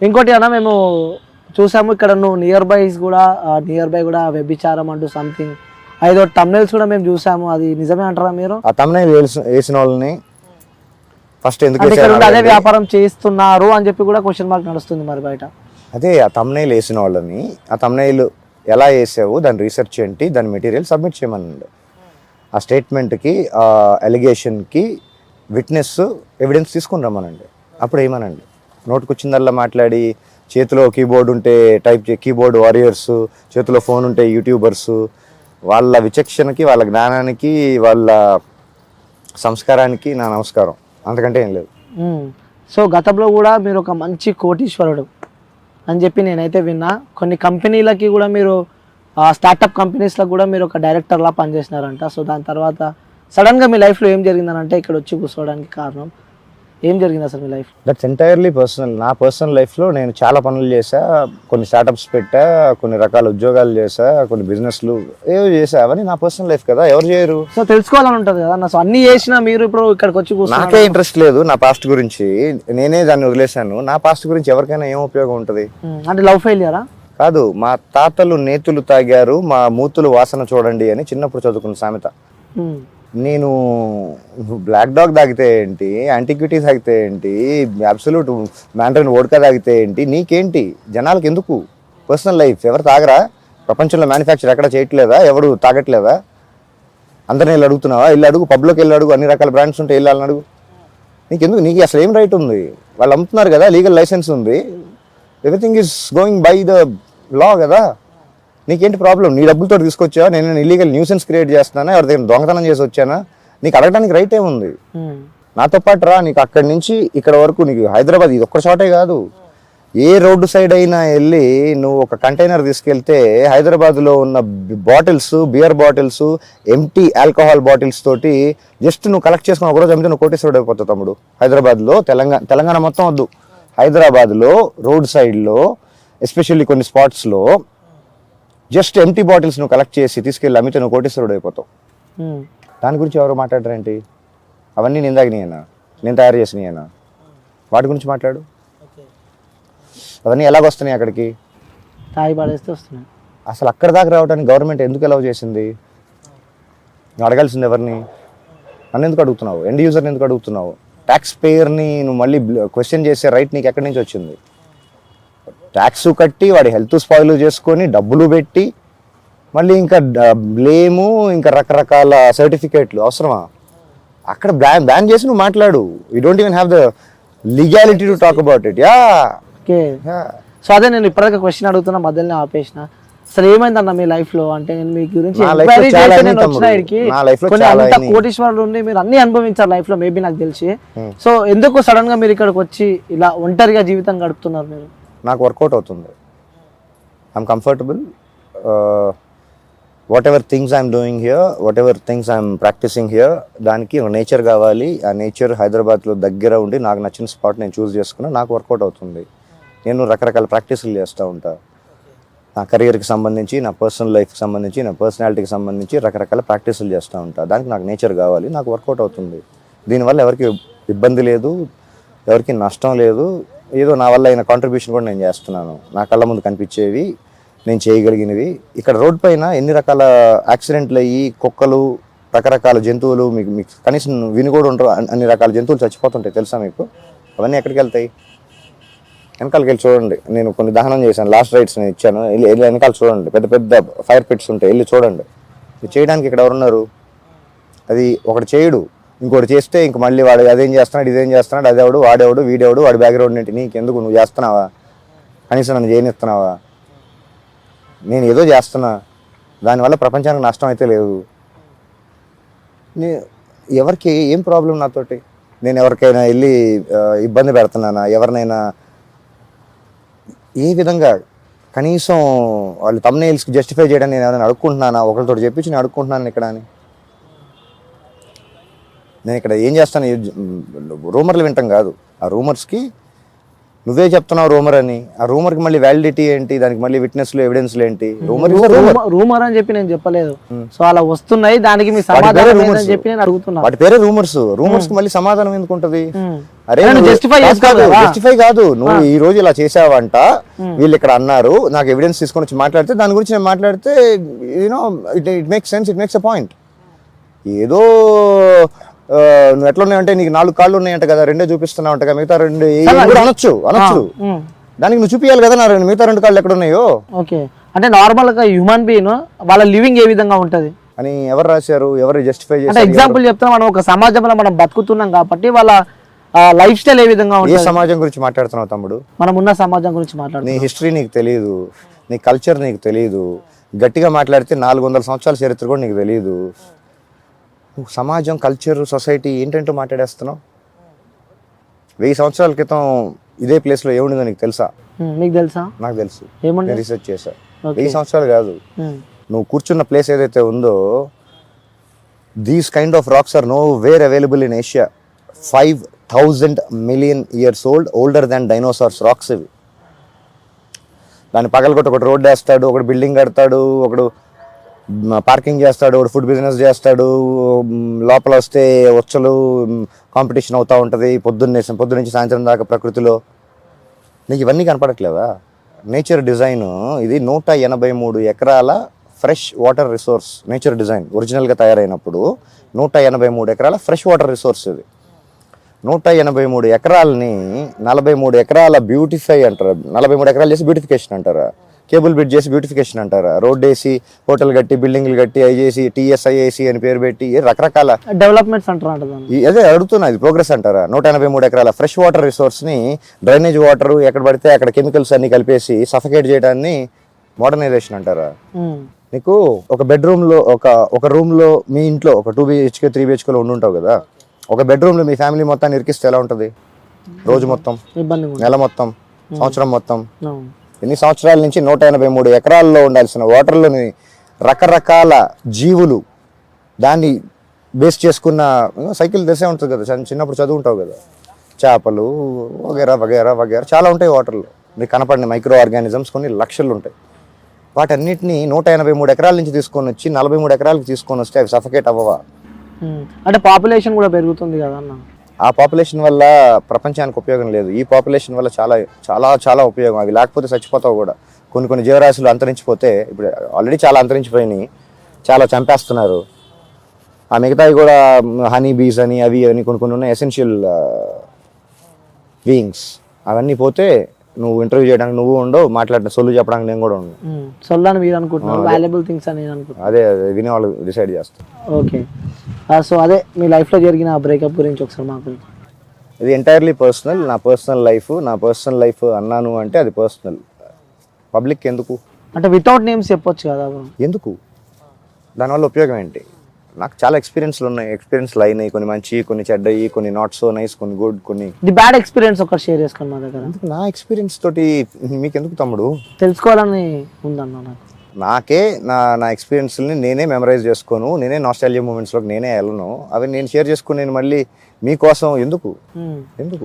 ఇంకోటి అన్న మేము చూసాము ఇక్కడ నువ్వు నియర్ బైస్ కూడా నియర్ బై కూడా వ్యభిచారం అంటూ సంథింగ్ ఐదో టమ్నెల్స్ కూడా మేము చూసాము అది నిజమే అంటారా మీరు? ఆ తమ్మునే వేసిన వాళ్ళని ఫస్ట్ ఎందుకు అంటే ఇక్కడ వేసారు ఉండి అదే. వ్యాపారం చేస్తున్నారు అని చెప్పి కూడా క్వశ్చన్ మార్క్ నడుస్తుంది మరి బయట. అదే ఆ తమ్నైల్ వేసిన వాళ్ళని ఆ తమ్నైల్ ఎలా వేసావు దాని రీసెర్చ్ ఏంటి దాని మెటీరియల్ సబ్మిట్ చేయమనండి. ఆ స్టేట్మెంట్కి ఆ ఎలిగేషన్కి విట్నెస్ ఎవిడెన్స్ తీసుకుని రమ్మనండి. అప్పుడు ఏమనండి నోటుకొచ్చిందల్లా మాట్లాడి చేతిలో కీబోర్డ్ ఉంటే టైప్ చే కీబోర్డ్ వారియర్స్ చేతిలో ఫోన్ ఉంటే యూట్యూబర్స్ వాళ్ళ విచక్షణకి వాళ్ళ జ్ఞానానికి వాళ్ళ సంస్కారానికి నా నమస్కారం. అంతకంటే ఏం లేదు. సో గతంలో కూడా మీరు ఒక మంచి కోటీశ్వరుడు అని చెప్పి నేనైతే విన్నా. కొన్ని కంపెనీలకి కూడా మీరు స్టార్టప్ కంపెనీస్లో కూడా మీరు ఒక డైరెక్టర్లా పనిచేసినారంట. సో దాని తర్వాత సడన్గా మీ లైఫ్లో ఏం జరిగిందనంటే ఇక్కడ వచ్చి కూర్చోవడానికి కారణం ఏం జరిగింది అసలు మీ లైఫ్ దట్స్ ఎంటైర్లీ పర్సనల్. నా పర్సనల్ లైఫ్లో నేను చాలా పనులు చేశా. కొన్ని స్టార్టప్స్ పెట్టా కొన్ని రకాల ఉద్యోగాలు చేశా కొన్ని బిజినెస్లు ఏవో చేశా. అవన్నీ నా పర్సనల్ లైఫ్ కదా ఎవరు చేయరు. సో తెలుసుకోవాలని ఉంటుంది కదా. నా సో అన్ని చేసినా మీరు ఇప్పుడు ఇక్కడికి వచ్చి నాకే ఇంట్రెస్ట్ లేదు నా పాస్ట్ గురించి. నేనే దాన్ని వదిలేశాను. నా పాస్ట్ గురించి ఎవరికైనా ఏం ఉపయోగం ఉంటుంది. అంటే లవ్ ఫెయిలియరా? కాదు మా తాతలు నేతులు తాగారు మా మూతులు వాసన చూడండి అని చిన్నప్పుడు చదువుకున్న సామెత. నేను బ్లాక్ డాగ్ తాగితే ఏంటి? యాంటిక్విటీ తాగితే ఏంటి? అబ్సల్యూట్ మ్యాండ్రైన్ ఓడ్కా తాగితే ఏంటి? నీకేంటి? జనాలకు ఎందుకు? పర్సనల్ లైఫ్ ఎవరు తాగరా? ప్రపంచంలో మ్యానుఫ్యాక్చర్ ఎక్కడ చేయట్లేదా? ఎవరు తాగట్లేదా? అందరిని వెళ్ళి అడుగుతున్నావా? వెళ్ళి అడుగు పబ్లోకి వెళ్ళి అడుగు అన్ని రకాల బ్రాండ్స్ ఉంటే వెళ్ళాలని అడుగు. నీకెందుకు? నీకు అసలు ఏం రైట్ ఉంది? వాళ్ళు అమ్ముతున్నారు కదా లీగల్ లైసెన్స్ ఉంది. Everything is going by the law కదా? నీకేంటి ప్రాబ్లం నీ డబ్బులతో తీసుకొచ్చా నేను ఇల్లీగల్ న్యూసెన్స్ క్రియేట్ చేస్తున్నానా? ఎవరి దగ్గర దొంగతనం చేసి వచ్చానా? నీకు అడగడానికి రైట్ ఏముంది నాతో పాటు రా నీకు అక్కడి నుంచి ఇక్కడ వరకు నీకు హైదరాబాద్ ఇది ఒక్క చోటే కాదు. ఏ రోడ్డు సైడ్ అయినా వెళ్ళి నువ్వు ఒక కంటైనర్ తీసుకెళ్తే హైదరాబాద్లో ఉన్న bottles beer bottles empty alcohol bottles తోటి జస్ట్ నువ్వు కలెక్ట్ చేసుకుని ఒకరోజు అమ్మితే నువ్వు కోటేశ్వరుడు అయిపోతావు తమ్ముడు. హైదరాబాద్లో తెలంగాణ తెలంగాణ మొత్తం వద్దు. హైదరాబాద్లో రోడ్ సైడ్లో ఎస్పెషల్లీ కొన్ని స్పాట్స్లో జస్ట్ ఎంటీ బాటిల్స్ నువ్వు కలెక్ట్ చేసి తీసుకెళ్ళి అమ్మితే నువ్వు కోటేశ్వరుడు అయిపోతావు. దాని గురించి ఎవరు మాట్లాడరేంటి? అవన్నీ నేను తాగినాయనా నేను తయారు చేసినాయనా వాటి గురించి మాట్లాడు. అవన్నీ ఎలాగొస్తున్నాయి అక్కడికి? తాగి పడేస్తే వస్తున్నాయి. అసలు అక్కడ దాకా రావడానికి గవర్నమెంట్ ఎందుకు అలౌ చేసింది? నువ్వు అడగాల్సింది ఎవరిని? నన్ను ఎందుకు అడుగుతున్నావు? ఎండ్ యూజర్ని ఎందుకు అడుగుతున్నావు? ట్యాక్స్ పేయర్ని నువ్వు మళ్ళీ క్వశ్చన్ చేసే రైట్ నీకు ఎక్కడి నుంచి వచ్చింది? ట్యాక్స్ కట్టి వాడి హెల్త్ స్పాయిల్ చేసుకొని డబ్బులు పెట్టి మళ్ళీ ఇంకా బ్లేము ఇంకా రకరకాల సర్టిఫికేట్లు అవసరమా? అక్కడ బ్యాన్ బ్యాన్ చేసి నువ్వు మాట్లాడు. You don't even have the legality to talk about it yeah. Okay. So అదే నేను ఇప్పటిదాకా క్వశ్చన్ అడుగుతున్నా మధ్యలోనే ఆపేసిన. అసలు ఏమైందన్న మీ లైఫ్లో అంటే నేను మీ గురించి అంత అయినాయి. కోటీశ్వరులు ఉండి మీరు అన్ని అనుభవించారు లైఫ్లో మేబీ నాకు తెలిసి. Hmm. సో ఎందుకు సడన్గా మీరు ఇక్కడికి వచ్చి ఇలా ఒంటరిగా జీవితం గడుపుతున్నారు మీరు? నాకు వర్కౌట్ అవుతుంది. I'm comfortable whatever things I'm doing here whatever things I'm practicing here దానికి ఒక నేచర్ కావాలి. ఆ నేచర్ హైదరాబాద్లో దగ్గర ఉండి నాకు నచ్చిన స్పాట్ నేను చూస్ చేసుకున్నా నాకు వర్కౌట్ అవుతుంది. నేను రకరకాల ప్రాక్టీసులు చేస్తూ ఉంటాను నా కెరియర్కి సంబంధించి నా పర్సనల్ లైఫ్కి సంబంధించి నా పర్సనాలిటీకి సంబంధించి రకరకాల ప్రాక్టీసులు చేస్తూ ఉంటాను దానికి నాకు నేచర్ కావాలి నాకు వర్కౌట్ అవుతుంది. దీనివల్ల ఎవరికి ఇబ్బంది లేదు ఎవరికి నష్టం లేదు ఏదో నా వల్ల అయిన కాంట్రిబ్యూషన్ కూడా నేను చేస్తున్నాను. నా కళ్ళ ముందు కనిపించేవి నేను చేయగలిగినవి. ఇక్కడ రోడ్ పైన ఎన్ని రకాల యాక్సిడెంట్లు అయ్యి కుక్కలు రకరకాల జంతువులు మీకు మీకు కనీసం విని కూడా ఉంటారు అన్ని- రకాల జంతువులు చచ్చిపోతుంటాయి తెలుసా మీకు? అవన్నీ ఎక్కడికి వెళ్తాయి? వెనకాలకి వెళ్ళి చూడండి. నేను కొన్ని దహనం చేశాను. లాస్ట్ రైడ్స్ నేను ఇచ్చాను. వెళ్ళి వెళ్ళి వెనకాల చూడండి. పెద్ద పెద్ద ఫైర్ పిట్స్ ఉంటాయి. వెళ్ళి చూడండి. చేయడానికి ఇక్కడ ఎవరున్నారు? అది ఒకటి చేయడు. ఇంకోటి చేస్తే ఇంక మళ్ళీ వాడు అదేం చేస్తున్నాడు ఇదేం చేస్తున్నాడు అదేవాడు వాడేవాడు వీడేవాడు వాడి బ్యాక్గ్రౌండ్ ఏంటి నీకెందుకు నువ్వు చేస్తున్నావా? కనీసం నన్ను చేయనిస్తున్నావా? నేను ఏదో చేస్తున్నా. దానివల్ల ప్రపంచానికి నష్టం అయితే లేదు. నే ఎవరికి ఏం ప్రాబ్లం నాతోటి? నేను ఎవరికైనా వెళ్ళి ఇబ్బంది పెడుతున్నానా? ఎవరినైనా ఏ విధంగా కనీసం వాళ్ళు తమ్నేల్స్కి జస్టిఫై చేయడానికి నేను ఎవరైనా అడుక్కుంటున్నానా? ఒకరితో చెప్పించి నేను అడుక్కుంటున్నాను ఇక్కడ అని. నేను ఇక్కడ ఏం చేస్తాను? రూమర్లు వింటాం కాదు. ఆ రూమర్స్కి నువ్వే చెప్తున్నావు రూమర్ అని. ఆ రూమర్కి మళ్ళీ వ్యాలిడిటీ ఏంటి? దానికి మళ్ళీ విట్నెస్లు ఎవిడెన్స్లు ఏంటి? రూమర్ రూమర్ అని చెప్పి నేను చెప్పలేదు. సో అలా వస్తున్నాయి. దానికి మీ సమాధానం. ఏంటని చెప్పి నేను అడుగుతున్నా. వాటి పేరే రూమర్స్. రూమర్స్కి మళ్ళీ సమాధానం ఎందుకు ఉంటది. అరే కదా. జస్టిఫై కాదు నువ్వు ఈ రోజు ఇలా చేసావంట వీళ్ళు ఇక్కడ అన్నారు. నాకు ఎవిడెన్స్ తీసుకొని వచ్చి మాట్లాడితే దాని గురించి నేను మాట్లాడితే you know it it makes sense it makes a point ఏదో నువ్వు ఎట్లా ఉన్నాయంటే నీకు నాలుగు కాళ్ళు ఉన్నాయంట కదా రెండే చూపిస్తున్నావు అంట మిగతా రెండు కూడా అనొచ్చు అనొచ్చు. దానికి నువ్వు చూపియాలి కదా నా రెండు మిగతా రెండు కాళ్ళు ఎక్కడ ఉన్నాయో ఓకే. అంటే నార్మల్గా హ్యూమన్ బీయింగ్ వాళ్ళ లివింగ్ ఏ విధంగా ఉంటది? అని ఎవరు రాశారు ఎవరు జస్టిఫై చేశారు ఎగ్జాంపుల్ చెప్తున్నా మనం ఒక సమాజంలో మనం బతుకుతున్నాం కాబట్టి వాళ్ళ లైఫ్ స్టైల్ ఏ విధంగా ఉంటుంది? సమాజం గురించి మాట్లాడుతున్నావు తమ్ముడు? మనం ఉన్న సమాజం గురించి మాట్లాడుతున్నాం. నీ హిస్టరీ నీకు తెలియదు నీ కల్చర్ నీకు తెలియదు గట్టిగా మాట్లాడితే నాలుగు వందల సంవత్సరాల చరిత్ర కూడా నీకు తెలియదు సమాజం కల్చర్ సొసైటీ ఏంటంటూ మాట్లాడేస్తున్నావు? వెయ్యి సంవత్సరాల క్రితం ఇదే ప్లేస్లో ఏముండిందో నీకు తెలుసా? మీకు తెలుసా? నాకు తెలుసు. ఏముంది? రీసెర్చ్ చేశా. Okay. వెయ్యి సంవత్సరాలు కాదు. నువ్వు కూర్చున్న ప్లేస్ ఏదైతే ఉందో these kind of rocks are nowhere available in Asia five thousand million years old older than dinosaurs rocks ఇవి. దాన్ని పగలగొట్టి ఒకటి రోడ్ వేస్తాడు ఒకటి బిల్డింగ్ కడతాడు ఒకడు పార్కింగ్ చేస్తాడు ఫుడ్ బిజినెస్ చేస్తాడు లోపల వస్తే వచ్చలు కాంపిటీషన్ అవుతూ ఉంటుంది పొద్దున్నే పొద్దున్న నుంచి సాయంత్రం దాకా ప్రకృతిలో. నీకు ఇవన్నీ కనపడట్లేదా? నేచర్ డిజైన్ ఇది నూట ఎనభై మూడు ఎకరాల fresh water resource nature design ఒరిజినల్గా తయారైనప్పుడు నూట ఎనభై మూడు ఎకరాల ఫ్రెష్ వాటర్ రిసోర్స్ ఇది. నూట ఎనభై మూడు ఎకరాలని నలభై మూడు ఎకరాల బ్యూటిఫై అంటారు నలభై మూడు ఎకరాలు చేసి బ్యూటిఫికేషన్ అంటారా? కేబుల్ బ్రిడ్జ్ చేసి బ్యూటిఫికేషన్ అంటారా? రోడ్ వేసి హోటల్ కట్టి బిల్డింగ్లు కట్టి అవి చేసి టీఎస్ఐఏసి అని పేరు పెట్టి రకరకాల డెవలప్మెంట్స్ అంటారు అదే అడుగుతున్నా ఇది ప్రోగ్రెస్ అంటారా? నూట ఎనభై మూడు ఎకరాల ఫ్రెష్ వాటర్ రిసోర్స్ని డ్రైనేజ్ వాటర్ ఎక్కడ పడితే అక్కడ కెమికల్స్ అన్ని కలిపేసి సఫకేట్ చేయడాన్ని మోడర్నైజేషన్ అంటారా? నీకు ఒక బెడ్రూమ్లో ఒక ఒక రూమ్లో మీ ఇంట్లో ఒక టూ బిహెచ్కే త్రీ బిహెచ్కే లో ఉండుంటావు కదా? ఒక బెడ్రూమ్లో మీ ఫ్యామిలీ మొత్తాన్ని ఇరికిస్తే ఎలా ఉంటుంది? రోజు మొత్తం? నెల మొత్తం? సంవత్సరం మొత్తం. ఎన్ని సంవత్సరాల నుంచి నూట ఎనభై మూడు ఎకరాల్లో ఉండాల్సిన వాటర్లోని రకరకాల జీవులు దాన్ని బేస్ చేసుకున్న సైకిల్ తెలిసే ఉంటుంది కదా చిన్నప్పుడు చదువుంటావు కదా. చేపలు వగేరా వగేరా వగేరా చాలా ఉంటాయి వాటర్లో. మీకు కనపడిన మైక్రో ఆర్గానిజమ్స్ కొన్ని లక్షలు ఉంటాయి. వాటన్నిటిని నూట ఎనభై మూడు ఎకరాల నుంచి తీసుకొని వచ్చి నలభై మూడు ఎకరాలకు తీసుకొని వస్తే అవి సఫకేట్ అవ్వవా? అంటే పాపులేషన్ కూడా పెరుగుతుంది కదా అన్న ఆ పాపులేషన్ వల్ల ప్రపంచానికి ఉపయోగం లేదు. ఈ పాపులేషన్ వల్ల చాలా చాలా చాలా ఉపయోగం. అవి లేకపోతే చచ్చిపోతావు కూడా. కొన్ని కొన్ని జీవరాశులు అంతరించిపోతే ఇప్పుడు ఆల్రెడీ చాలా అంతరించిపోయినాయి. చాలా చంపేస్తున్నారు. ఆ మిగతావి కూడా హనీ బీస్ అని అవి అని కొన్ని కొన్ని ఉన్నాయి ఎసెన్షియల్ బీయింగ్స్ అవన్నీ పోతే నువ్వు ఇంటర్వ్యూ చేయడానికి నువ్వు ఉండవు మాట్లాడిన సొల్లు చెప్పడానికి నేను కూడా ఉండను. ఉమ్, సొల్లని మీరు అనుకుంటున్నారు వాల్యుబుల్ థింగ్స్ అని నేను అనుకుంటున్నాను అదే అదే వినే వాళ్ళు డిసైడ్ చేస్తారు. ఓకే. సో అదే మీ లైఫ్లో జరిగిన బ్రేకప్ గురించి ఒకసారి మాకు ఇది ఎంటైర్లీ పర్సనల్ నా పర్సనల్ లైఫ్ నా పర్సనల్ లైఫ్ అన్నాను అంటే అది పర్సనల్ పబ్లిక్ ఎందుకు? అంటే వితౌట్ నేమ్స్ చెప్పొచ్చు కదా ఎందుకు? దానివల్ల ఉపయోగం ఏంటి? నాకు చాలా ఎక్స్పీరియన్స్లు ఉన్నాయి. ఎక్స్పీరియన్స్లు అయినాయి. కొన్ని మంచి కొన్ని చెడ్డయి కొన్ని నాట్ సో నైస్ కొన్ని గుడ్ కొన్ని ది బ్యాడ్ ఎక్స్పీరియన్స్ ఒకటి షేర్ చేసుకోండి మా దగ్గర. ఎందుకు? నా ఎక్స్పీరియన్స్ తోటి మీకు ఎందుకు తమ్ముడు? తెలుసుకోవాలని ఉందన్న నాకు. నాకే నా నా ఎక్స్పీరియన్స్ని నేనే మెమరైజ్ చేసుకోను. నేనే నాస్టాలజీ మూమెంట్స్లోకి నేనే వెళ్ళను. అవి నేను షేర్ చేసుకుని నేను మళ్ళీ మీకోసం ఎందుకు? ఉమ్. ఎందుకు?